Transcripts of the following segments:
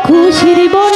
খুশির বন্যা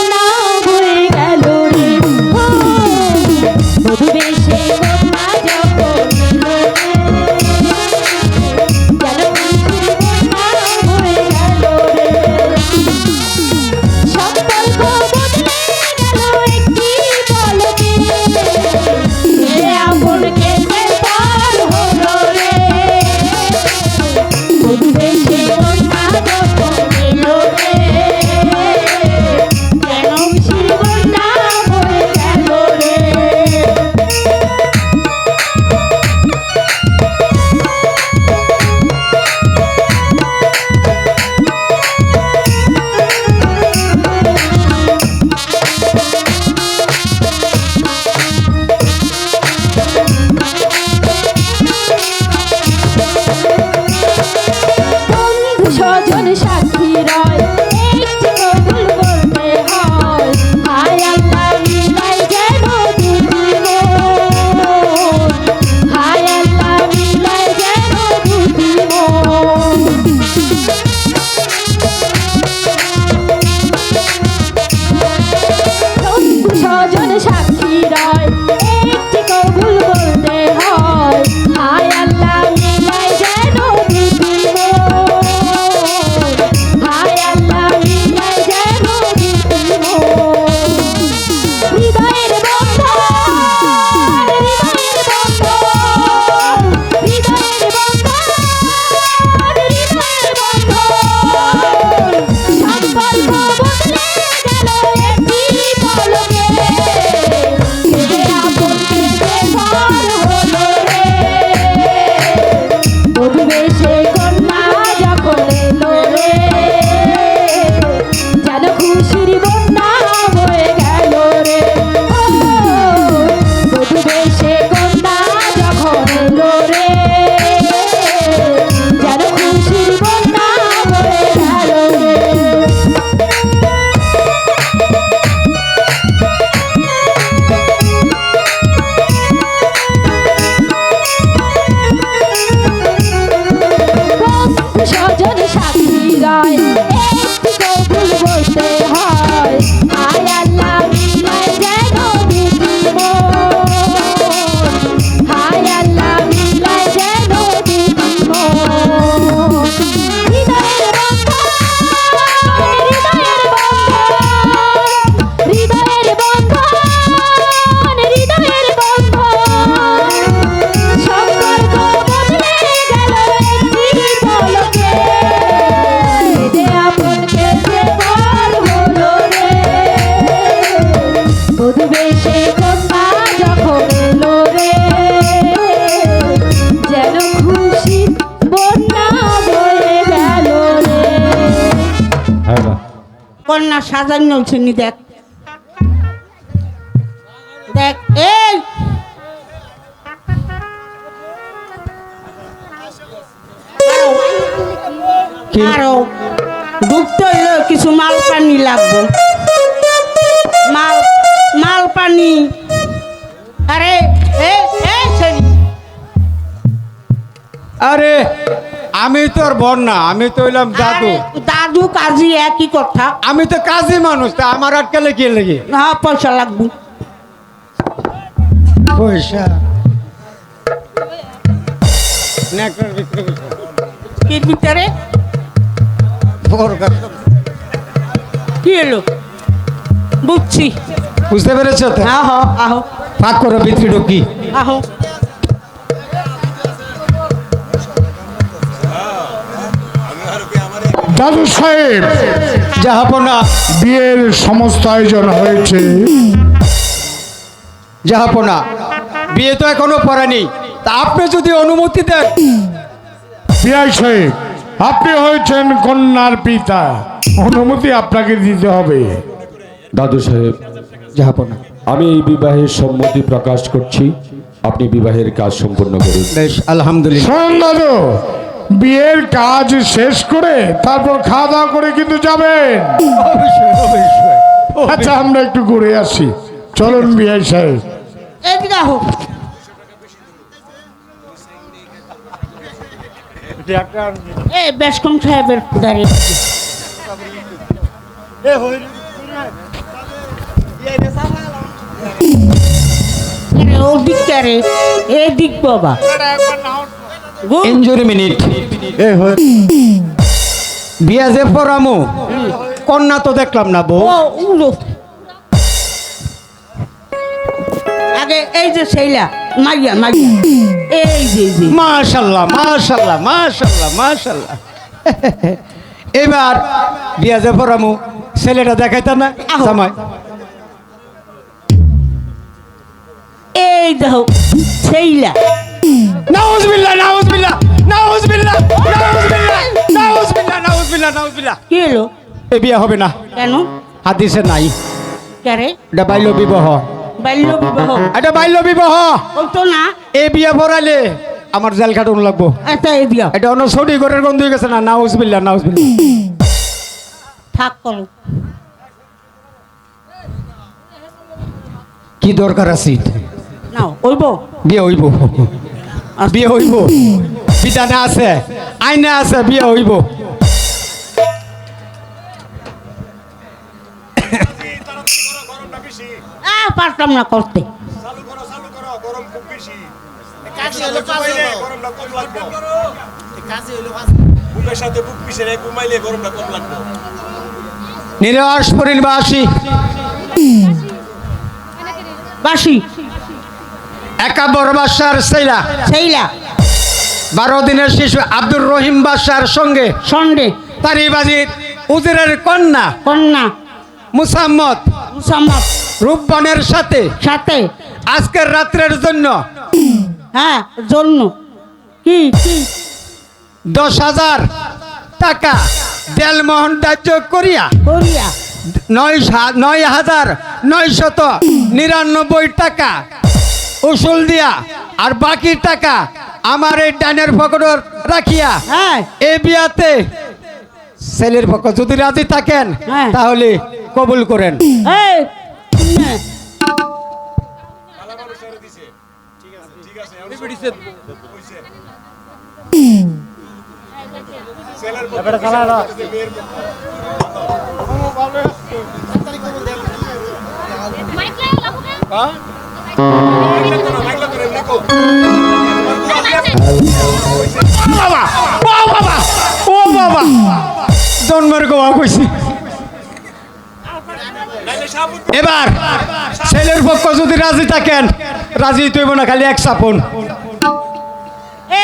কন্যা সাজানো হচ্ছে নি দেখ। দেখ, এই? আরও। ডুবতে হইলে কিছু মাল পানি লাগবে। মাল মাল পানি আরে এ সরি আরে! আমি তোর বোন না আমি তো হইলাম দাদু আরে, দাদু। কাজী একই কথা। আমি তো কাজী মানুষ তা আমার আটকালে কি লেগে? হ্যাঁ পয়সা লাগবে। পয়সা। কি ভিতরে? কি এলো বুঝছি। বুঝতে পেরেছ তো? আহো আহো। ফাঁক করো বিক্রি ঢুকি। আহো। দাদু সাহেব জাহাপনা বিয়ের সমস্ত আয়োজন হয়েছে। জাহাপনা বিয়ে তো এখনও পড়েনি। তা আপনি যদি অনুমতি দেন। বিয়াই সাহেব আপনি হয়েছেন কন্যার পিতা। অনুমতি আপনাকে দিতে হবে। দাদু সাহেব জাহাপনা আমি এই বিবাহের সম্মতি প্রকাশ করছি। আপনি বিবাহের কাজ সম্পন্ন করুন। বেশ আলহামদুলিল্লাহ। দাদু বিয়ের কাজ শেষ করে তারপর খাওয়া দাওয়া করে কিন্তু যাবেন। অবশ্যই অবশ্যই। আচ্ছা আমরা একটু ঘুরে আসি। চলুন বিয়াই সাহেব। এদিকে এ বেশকম সাহেবের দাঁড়িয়ে ওদিক রে। এদিক বাবা। ইঞ্জুরি মিনিট বিয়া যে পরামু। কন্যা তো দেখলাম না বউ। আগে এই যে সেইলা মাইয়া মাইয়া। এই যে মাশাল্লাহ মাশাল্লাহ মাশাল্লাহ মাশাল্লাহ। এবার বিয়া যে পরামু। ছেলেটা দেখাইতা না। জামাই। এই দেখো সেইলা নাউজুবিল্লাহ নাউজুবিল্লাহ নাউজুবিল্লাহ নাউজুবিল্লাহ নাউজুবিল্লাহ নাউজুবিল্লাহ নাউজুবিল্লাহ। কি এ বিয়া হবে না। কেন? হাদিসে নাই। কারে? এটা বাল্য বিবাহ। বাল্য বিবাহ। এটা বাল্য বিবাহ। ওই তো না। এ বিয়া পড়াইলে আমার জেল খাটুন লাগবো। এটা এই দিয়া এটা অন্য ছড়ি ঘরের গন্ধ হয়ে গেছে না নাউজবিল্লাহ নাউজবিল্লাহ। থাক করো কি দরকার আছে? নাও ওইব। বিয়ে হইব। বিয়ে হইব। বিধানে আছে আইনে আছে বিয়ে হইব। পারতাম না করতে। নিরাশ পরিবাসী। বাসি। একাবর বাসার সেইলা সেইলা বারো দিনের শিশু আব্দুর রহিম বাসার সঙ্গে। সঙ্গে। তারিবাজির উজিরের কন্যা। কন্যা। মুসাম্মদ। মুসাম্মদ। রূপবনের সাথে। সাথে। আজকের রাত্রের জন্য। হ্যাঁ জন্য। কি? কি? দশ হাজার টাকা দেলমোহন দাহ্য করিয়া। করিয়া। নয় নয় হাজার নয় শত নিরানব্বই টাকা উসুল দিয়া আর বাকি টাকা আমার এই ডাইনের পকেট রাখিয়া হ্যাঁ। এ বিয়াতে ছেলের পক্ষ যদি রাজি থাকেন হ্যাঁ। তাহলে কবুল করেন। এই। শুনে, বাবা বাবা ও বাবা। জন্মের গোয়া কইছি। এবার ছেলের পক্ষ যদি রাজি থাকেন, রাজি তৈব না, খালি এক সাপন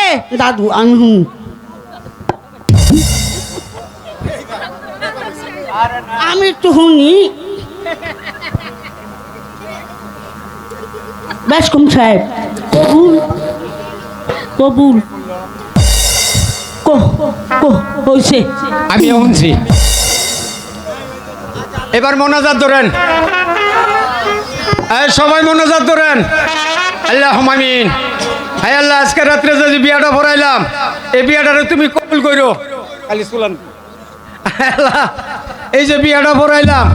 এ, দাদু, আমি হুম আমি একটু শুনি। বেশ কম সাহেব। কবুল। কবুল। হয়েছে আমি শুনছি। এবার মোনাজাত ধরেন। এই সবাই মোনাজাত ধরেন। আল্লাহ আমিন। হাই আল্লাহ আজকে রাত্রে যদি বিয়াটা ভরাইলাম এই বিয়াটারে তুমি কবুল করো খালি সুলান আল্লাহ। এই যে বিয়াটা ভরাইলাম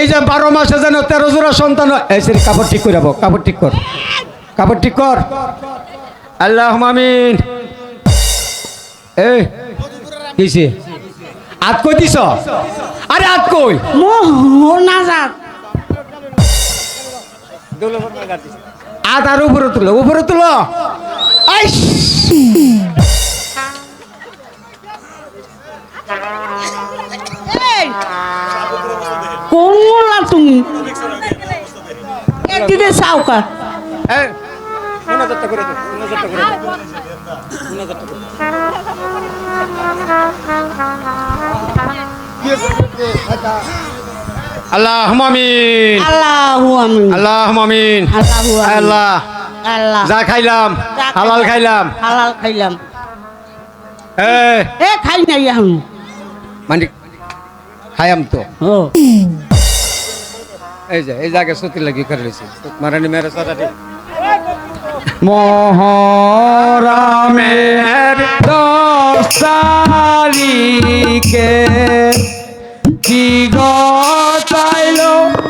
এই যে বারো মাসে যেন তেরো জোড়া সন্তান এই কাপড় ঠিক করে যাব কাপড় ঠিক কর। কাপড় ঠিক কর। আল্লাহ আমিন। এই কিসে আত কই দিছ? আরে আত কই? না আত আর উপরে তুলো উপরে তুলো। আইস! মোল্লা তুমি একদিকে সাউকা এই, মোনাজাতটা করে দে, মোনাজাতটা করে দে। আল্লাহ আমিন। আল্লাহু আমিন। আল্লাহ আমিন। আল্লাহ। আল্লাহ। যা খাইলাম হালাল খাইলাম। হালাল খাইলাম। এ। খাই নাই মানে খাইয়াম তো। ও। এই যে, এই জায়গায় সত্যি লাগি করে রয়েছে। মারানি মেরে সারাটি মহরামের দশ তারিখে কি গতাইল? কলি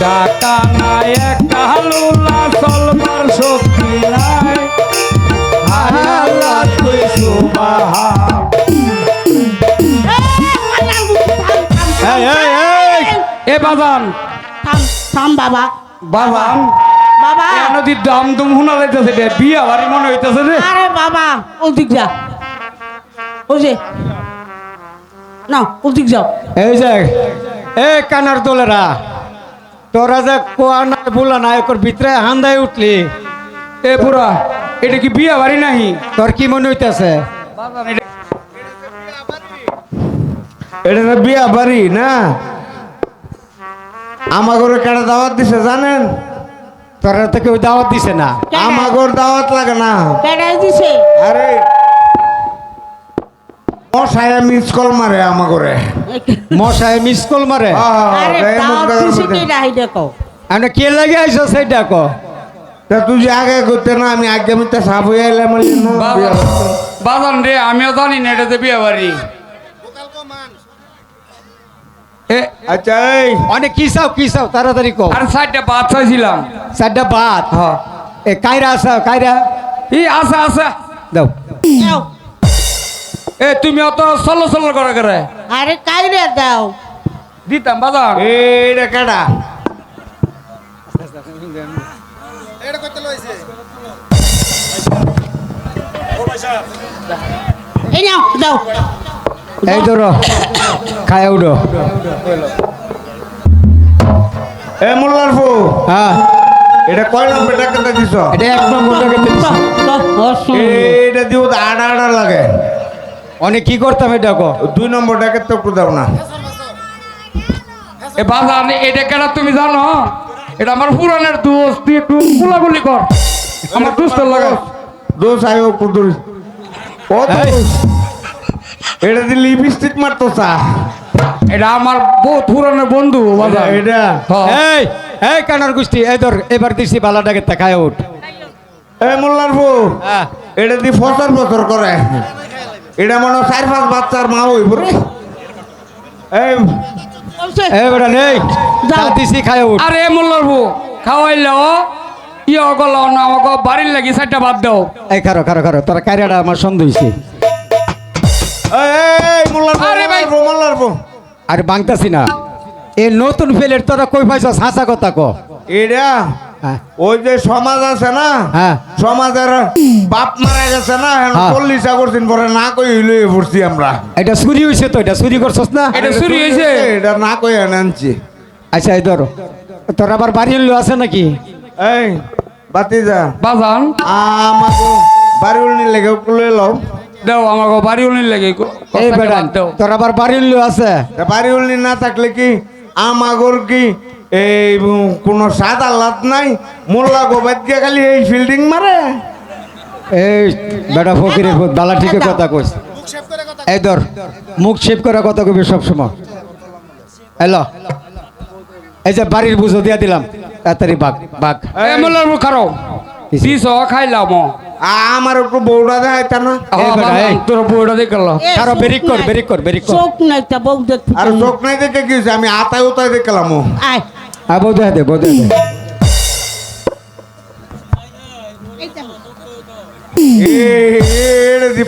একটা কানায় একটা লুলা চলবার শক্তি নাই। আল্লাহ তুই এই এ বাবান থাম বাবা। বাবান বাবা। এ নদীর দাম দুম হুনা যাইতেছে রে বিয়া বাড়ি মনে হইতেছে রে। আরে বাবা ওদিক যা। ওই যে না ওদিক যাও। এই যে এ কানার দোলেরা। তোরা যে কোয়া না বলা না একর ভিতরে হান্দায় উঠলি। এ পুরা এটা কি বিয়া বাড়ি নাহি? তোর কি মনে হইতেছে? এটা তো বিয়া বাড়ি না? আমাগরে কেডা দাওয়াত দিছে জানেন? তোরা তো কেউ দাওয়াত দিছে না। আমাগর দাওয়াত লাগে না। দিছে? আরে মশায় মিস কল মারে আমাগরে মশাই মিস কল মারে? আমরা কে লাগে সেইটা কো? তা তুই যে আগে করতে না আমি আগে মিথ্যা সাপ হয়ে এলাম বলি না, বিয়া বাড়ি। বাজান রে আমিও জানি না এটা যে বিয়া বাড়ি। এ আচ্ছা অনেক কি চাও কি চাও তাড়াতাড়ি কো আর চাইছিলাম। চারটা হ্যাঁ। এ কায়রা আসা কায়রা? এই আসা আসা দাও। দাও। এ তুমি অত সল্লো সল্লো করে করে আরে কাইরে দাও দিতাম বাজার এইটা কেডা এই নাও দাও এই ধরো খায় উঠো এ মোল্লার ফু হ্যাঁ এটা কয় নম্বর টাকাটা দিছ এটা এক নম্বর টাকা। দাও। এইটা দিব তো আড়া আড়া লাগে অনেক কি করতাম এটা কো? দুই নম্বর টাকা তো একটু দাও না। এ বাজার এটা কেন তুমি জানো? এটা আমার পুরানের দোষ তুই একটু গুলাগুলি কর। আমার দুষ্ট লাগা দোষ আয় একটু দূর ও দোষ। এটা দিয়ে লিপস্টিক মারতো চা এটা আমার বহুত পুরানের বন্ধু বাজার এটা। এই এই কানার গুষ্টি এই ধর এবার দিছি বালাটাকে তাকায় উঠ। এ মোল্লার ফু হ্যাঁ। এটা দিয়ে ফসর ফসর করে। এটা মনে চার পাঁচ বাচ্চার মা বলছে, এই বেটা নেই। খায় উঠ। আরে মোল্লার বউ খাওয়াইলে। ও ইয়ে গল না আমাকে বাড়ির লাগি সাইডটা বাদ দাও। এই খারো খারো খারো তোর আমার সন্দেহ হয়েছে আরে বাংতাছি না। নতুন ফেলের তোরা কই পাইছ হাসা কথা ক। এটা ওই যে সমাজ আছে না হ্যাঁ। সমাজের বাপ মারা গেছে না হ্যাঁ। চল্লিশা করছেন পরে না কই হইলে পড়ছি আমরা। এটা চুরি হয়েছে তো এটা চুরি করছস না? এটা চুরি হয়েছে এটা না কই এনে আনছি। আচ্ছা এই ধর। তোর আবার বাড়ির লোক আছে নাকি? এই বাতি যা বাজান। আমাকে বাড়ি উল্নি লেগে কুলে লও। দাও আমাকে বাড়ি উনি লাগে এই বেটা দাও। তোর আবার বাড়ির লোক আছে? বাড়ি উল্নি না থাকলে কি আমাগর কি এই কোনো স্বাদ আহ্লাদ নাই। মোল্লা গোবাদ গিয়ে খালি এই ফিল্ডিং মারে। এই বেটা ফকিরের পুত, বালা ঠিক কথা কইস এই ধর মুখ শেপ করা কথা কবি সবসময়। এলো। এই যে বাড়ির বুঝো দিয়া দিলাম। তাড়াতাড়ি বাঘ বাঘ। এ মোল্লার বউ খারো খাইলাম আমার একটু বউটা দেখাইতা না। তোর বউটা বেরিক কর নাই। বেরিক কর বেরিক কর। চোখ নাই তা বউ দেখতে আর চোখ নাই দেখে কি আমি আতায় উতায় দেখলাম আয়। আ বউ দেখা দে বউ দে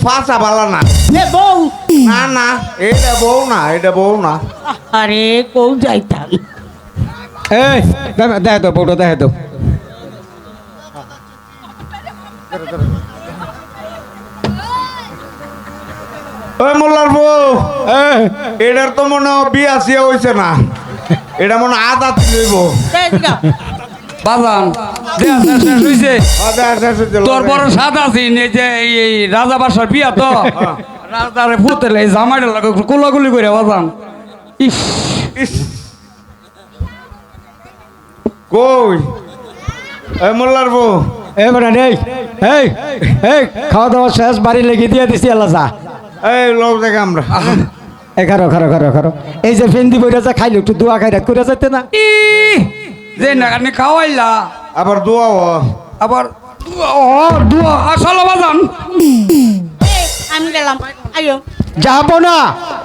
ফাঁসা না। এ বউ। না না এটা বউ না এটা বউ না। আরে কৌ যাইতাম এই দেখা দেখা দাও বউটা দেখা দাও ওই মোল্লার বউ এটার তো মনে হয় বিয়া সিয়া হয়েছে না। এটা মনে হয় আদা তুলব বাজান তোর বড় সাদ আছে এই যে এই রাজা বাসার বিয়া তো। রাজারে ফুতেলে জামাইটা লাগে কুলাগুলি করে বাজান ইস। ইস। কই? এই মোল্লার বউ। এই বেটা নেই এই এই খাওয়া দাওয়া শেষ বাড়ি লেগে দিয়ে দিছি আল্লাহ যা। এই লোক দেখে আমরা। এগারো এগারো এগারো এগারো। এই যে ফেন্দি বইটা যা খাইলে একটু দোয়া খাই রাত করে যেতে না যে না নাগানি খাওয়াইলা। আবার দোয়াও আবার ও দুয়া আসলে বাজান। আমি গেলাম। আইও যাব না।